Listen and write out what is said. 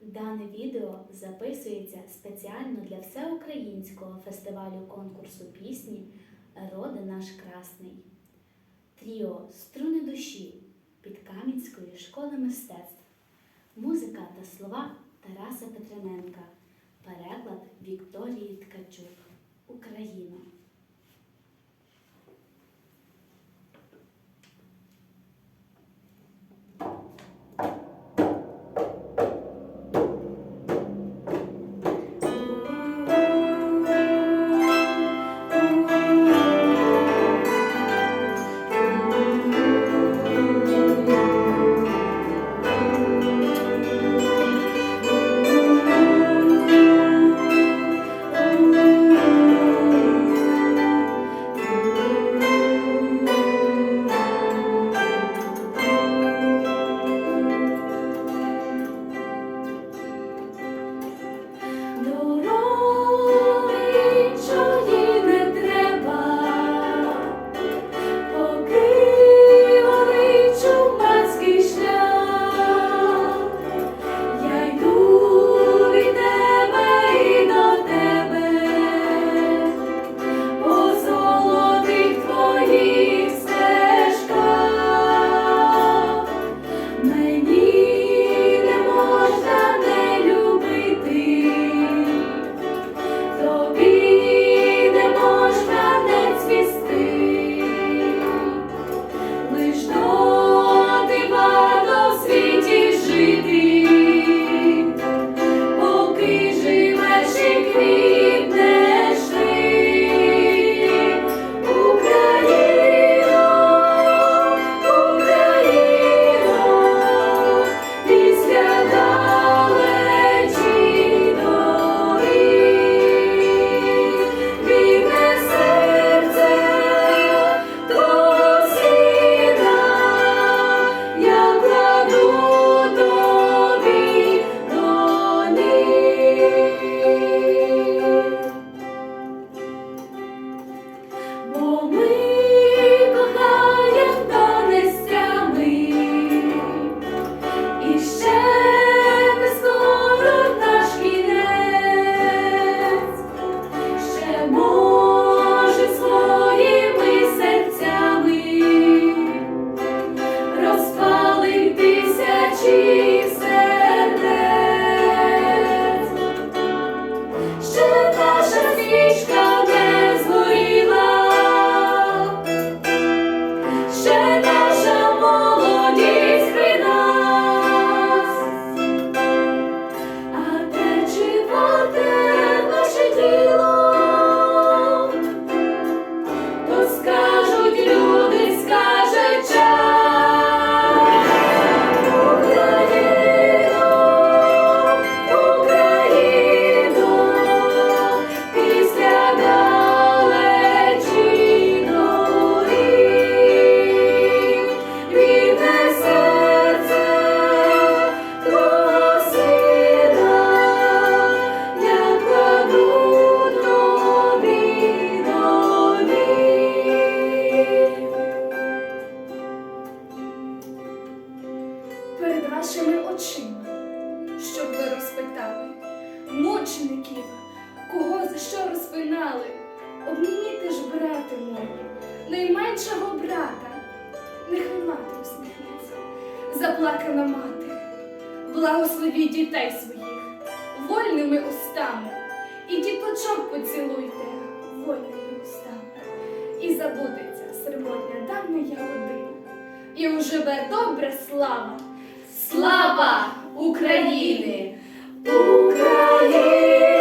Дане відео записується спеціально для всеукраїнського фестивалю конкурсу пісні Роди наш красний. Тріо Струни душі Підкам'янської школи мистецтв. Музика та слова Тараса Петрененка. Переклад Вікторії Ткачук. Україна. Перед вашими очима, щоб ви розпитали. Мучеників, кого за що розпинали. Обніміте ж, брати мої, найменшого брата, нехай мати усміхнеться, заплакана мати, благословіть дітей своїх вольними устами, і діточок поцілуйте вольними устами, і забудеться сермотня давня ягодина, і уживе добра слава. Слава України! Україна!